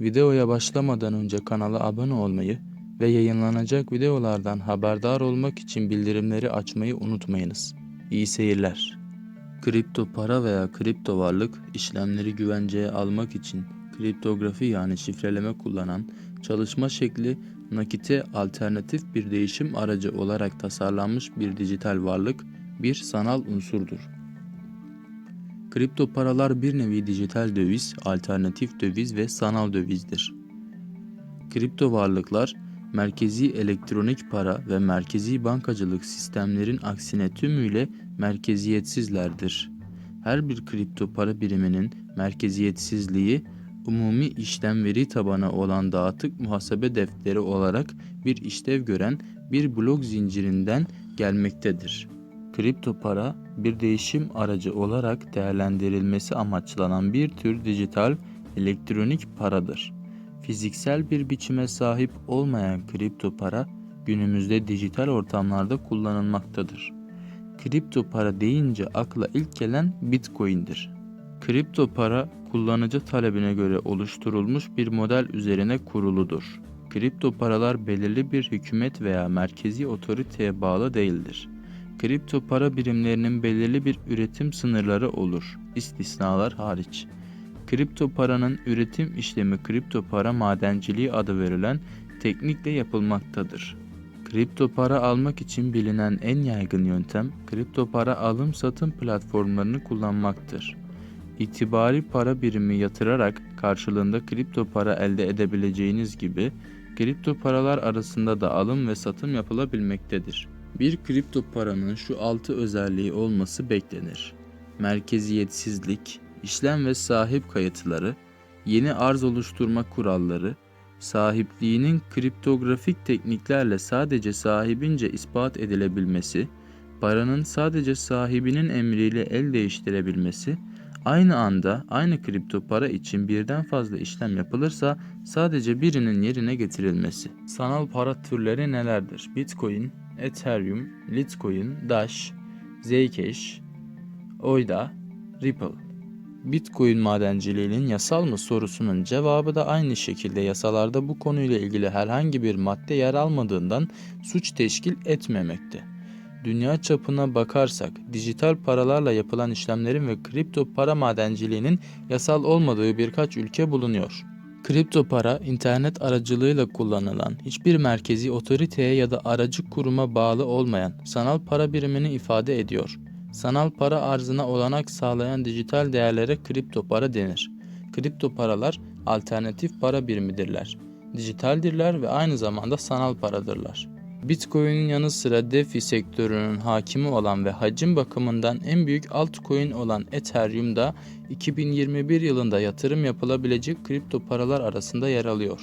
Videoya başlamadan önce kanala abone olmayı ve yayınlanacak videolardan haberdar olmak için bildirimleri açmayı unutmayınız. İyi seyirler. Kripto para veya kripto varlık işlemleri güvenceye almak için kriptografi yani şifreleme kullanan çalışma şekli nakite alternatif bir değişim aracı olarak tasarlanmış bir dijital varlık, bir sanal unsurdur. Kripto paralar bir nevi dijital döviz, alternatif döviz ve sanal dövizdir. Kripto varlıklar, merkezi elektronik para ve merkezi bankacılık sistemlerin aksine tümüyle merkeziyetsizlerdir. Her bir kripto para biriminin merkeziyetsizliği, umumi işlem veri tabanı olan dağıtık muhasebe defteri olarak bir işlev gören bir blok zincirinden gelmektedir. Kripto para bir değişim aracı olarak değerlendirilmesi amaçlanan bir tür dijital elektronik paradır. Fiziksel bir biçime sahip olmayan kripto para günümüzde dijital ortamlarda kullanılmaktadır. Kripto para deyince akla ilk gelen Bitcoin'dir. Kripto para kullanıcı talebine göre oluşturulmuş bir model üzerine kuruludur. Kripto paralar belirli bir hükümet veya merkezi otoriteye bağlı değildir. Kripto para birimlerinin belirli bir üretim sınırları olur, istisnalar hariç. Kripto paranın üretim işlemi kripto para madenciliği adı verilen teknikle yapılmaktadır. Kripto para almak için bilinen en yaygın yöntem kripto para alım satım platformlarını kullanmaktır. İtibari para birimi yatırarak karşılığında kripto para elde edebileceğiniz gibi kripto paralar arasında da alım ve satım yapılabilmektedir. Bir kripto paranın şu altı özelliği olması beklenir. Merkeziyetsizlik, işlem ve sahip kayıtları, yeni arz oluşturma kuralları, sahipliğinin kriptografik tekniklerle sadece sahibince ispat edilebilmesi, paranın sadece sahibinin emriyle el değiştirebilmesi, aynı anda aynı kripto para için birden fazla işlem yapılırsa sadece birinin yerine getirilmesi. Sanal para türleri nelerdir? Bitcoin, Ethereum, Litecoin, Dash, Zcash, Oida, Ripple. Bitcoin madenciliğinin yasal mı sorusunun cevabı da aynı şekilde yasalarda bu konuyla ilgili herhangi bir madde yer almadığından suç teşkil etmemekte. Dünya çapına bakarsak dijital paralarla yapılan işlemlerin ve kripto para madenciliğinin yasal olmadığı birkaç ülke bulunuyor. Kripto para, internet aracılığıyla kullanılan, hiçbir merkezi otoriteye ya da aracı kuruma bağlı olmayan sanal para birimini ifade ediyor. Sanal para arzına olanak sağlayan dijital değerlere kripto para denir. Kripto paralar alternatif para birimidirler. Dijitaldirler ve aynı zamanda sanal paradırlar. Bitcoin'in yanı sıra DeFi sektörünün hakimi olan ve hacim bakımından en büyük altcoin olan Ethereum da 2021 yılında yatırım yapılabilecek kripto paralar arasında yer alıyor.